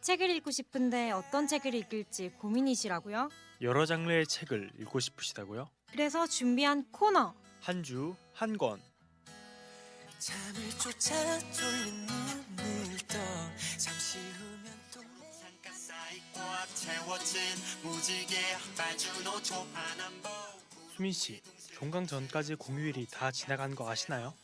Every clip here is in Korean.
책을 읽고 싶은데 어떤 책을 읽을지 고민이시라고요? 여러 장르의 책을 읽고 싶으시다고요? 그래서 준비한 코너 한 주 한 권. 잠을 쫓아 졸린 눈을 떠 잠시 후면 또 잠깐 사이 꽉 채워진 무지개 빨주노초 하남보 수민 씨, 종강 전까지 공휴일이 다 지나간 거 아시나요?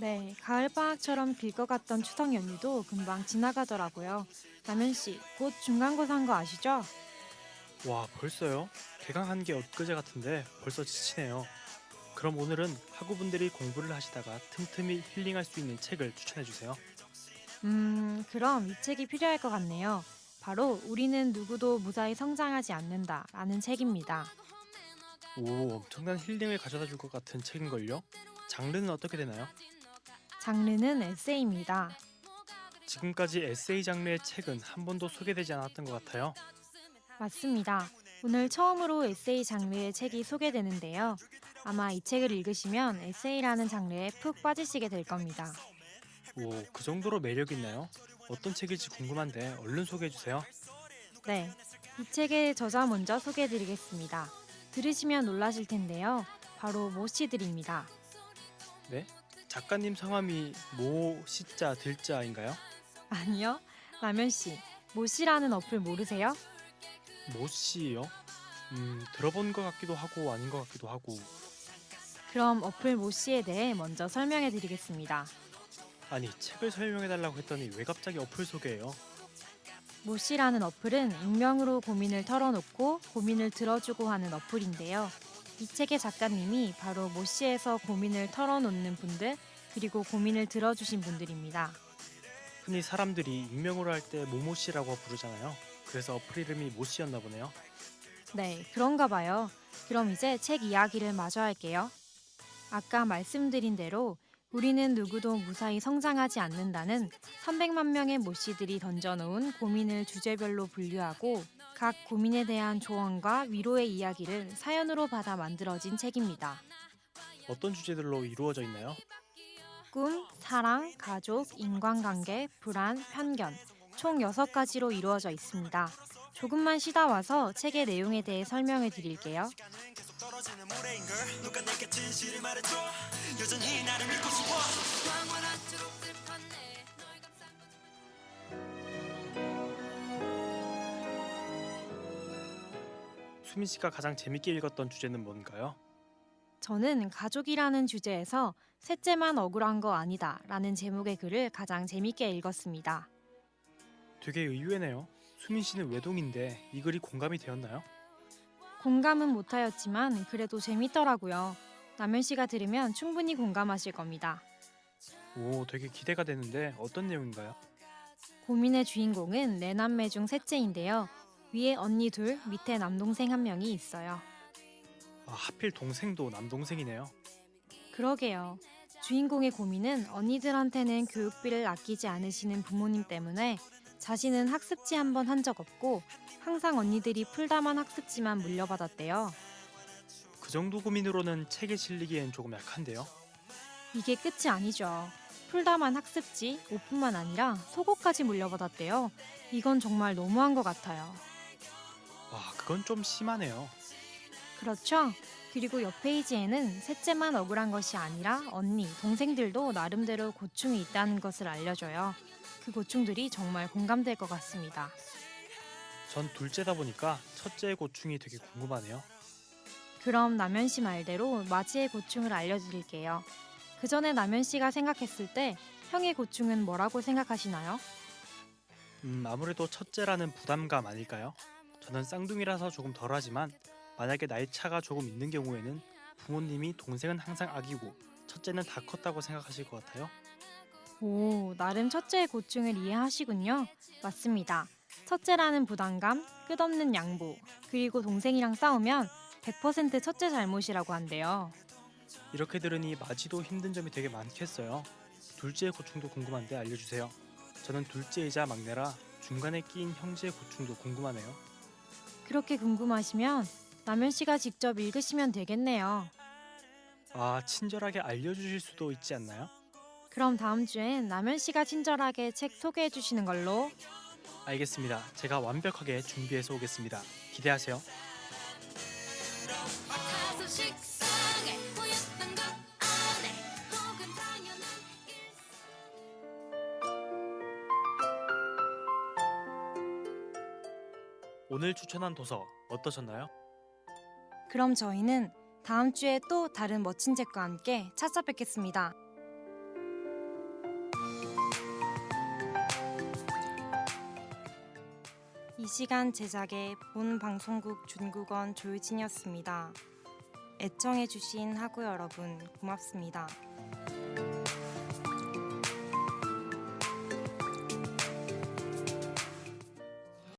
네, 가을 방학처럼 긁어갔던 추석 연휴도 금방 지나가더라고요. 남현 씨, 곧 중간고사인 거 아시죠? 와, 벌써요? 개강한 게 엊그제 같은데 벌써 지치네요. 그럼 오늘은 학우분들이 공부를 하시다가 틈틈이 힐링할 수 있는 책을 추천해 주세요. 음, 그럼 이 책이 필요할 것 같네요. 바로 우리는 누구도 무사히 성장하지 않는다 라는 책입니다. 오, 엄청난 힐링을 가져다 줄 것 같은 책인걸요? 장르는 어떻게 되나요? 장르는 에세이입니다. 지금까지 에세이 장르의 책은 한 번도 소개되지 않았던 것 같아요. 맞습니다. 오늘 처음으로 에세이 장르의 책이 소개되는데요. 아마 이 책을 읽으시면 에세이라는 장르에 푹 빠지시게 될 겁니다. 오, 그 정도로 매력 있나요? 어떤 책일지 궁금한데 얼른 소개해 주세요. 네, 이 책의 저자 먼저 소개해 드리겠습니다. 들으시면 놀라실 텐데요. 바로 모 씨들입니다. 네? 작가님 성함이 모 시자 들자인가요? 아니요, 라면 씨. 모 씨라는 어플 모르세요? 모 씨요? 음, 들어본 것 같기도 하고 아닌 것 같기도 하고. 그럼 어플 모 씨에 대해 먼저 설명해 드리겠습니다. 아니, 책을 설명해 달라고 했더니 왜 갑자기 어플 소개해요? 모 씨라는 어플은 익명으로 고민을 털어놓고 고민을 들어주고 하는 어플인데요. 이 책의 작가님이 바로 모 씨에서 고민을 털어놓는 분들 그리고 고민을 들어주신 분들입니다. 흔히 사람들이 익명으로 할 때 모모 씨라고 부르잖아요. 그래서 어플 이름이 모 씨였나 보네요. 네, 그런가 봐요. 그럼 이제 책 이야기를 마저 할게요. 아까 말씀드린 대로 우리는 누구도 무사히 성장하지 않는다는 300만 명의 모씨들이 던져놓은 고민을 주제별로 분류하고 각 고민에 대한 조언과 위로의 이야기를 사연으로 받아 만들어진 책입니다. 어떤 주제들로 이루어져 있나요? 꿈, 사랑, 가족, 인간관계, 불안, 편견 총 6가지로 이루어져 있습니다. 조금만 쉬다 와서 책의 내용에 대해 설명해 드릴게요. 수민 씨가 가장 재밌게 읽었던 주제는 뭔가요? 저는 가족이라는 주제에서 셋째만 억울한 거 아니다 라는 제목의 글을 가장 재밌게 읽었습니다. 되게 의외네요. 수민 씨는 외동인데 이 글이 공감이 되었나요? 공감은 못하였지만 그래도 재밌더라고요. 남현 씨가 들으면 충분히 공감하실 겁니다. 오, 되게 기대가 되는데 어떤 내용인가요? 고민의 주인공은 네 남매 중 셋째인데요. 위에 언니 둘, 밑에 남동생 한 명이 있어요. 아, 하필 동생도 남동생이네요. 그러게요. 주인공의 고민은 언니들한테는 교육비를 아끼지 않으시는 부모님 때문에 자신은 학습지 한 번 한 적 없고 항상 언니들이 풀다만 학습지만 물려받았대요. 그 정도 고민으로는 책에 실리기엔 조금 약한데요. 이게 끝이 아니죠. 풀다만 학습지, 오픈만 아니라 속옷까지 물려받았대요. 이건 정말 너무한 것 같아요. 와, 그건 좀 심하네요. 그렇죠? 그리고 옆 페이지에는 셋째만 억울한 것이 아니라 언니, 동생들도 나름대로 고충이 있다는 것을 알려줘요. 그 고충들이 정말 공감될 것 같습니다. 전 둘째다 보니까 첫째의 고충이 되게 궁금하네요. 그럼 남현 씨 말대로 마지의 고충을 알려드릴게요. 그 전에 남현 씨가 생각했을 때 형의 고충은 뭐라고 생각하시나요? 음, 아무래도 첫째라는 부담감 아닐까요? 저는 쌍둥이라서 조금 덜하지만 만약에 나이 차가 조금 있는 경우에는 부모님이 동생은 항상 아기고 첫째는 다 컸다고 생각하실 것 같아요. 오, 나름 첫째의 고충을 이해하시군요. 맞습니다. 첫째라는 부담감, 끝없는 양보, 그리고 동생이랑 싸우면 100% 첫째 잘못이라고 한대요. 이렇게 들으니 마지도 힘든 점이 되게 많겠어요. 둘째의 고충도 궁금한데 알려주세요. 저는 둘째이자 막내라 중간에 끼인 형제의 고충도 궁금하네요. 그렇게 궁금하시면 남현 씨가 직접 읽으시면 되겠네요. 아, 친절하게 알려주실 수도 있지 않나요? 그럼 다음 주엔 남현 씨가 친절하게 책 소개해 주시는 걸로 알겠습니다. 제가 완벽하게 준비해서 오겠습니다. 기대하세요. 다소 식상해 보였던 것 오늘 추천한 도서 어떠셨나요? 그럼 저희는 다음 주에 또 다른 멋진 책과 함께 찾아뵙겠습니다. 이 시간 제작의 본 방송국 중국어 조유진이었습니다. 애청해주신 학우 여러분 고맙습니다.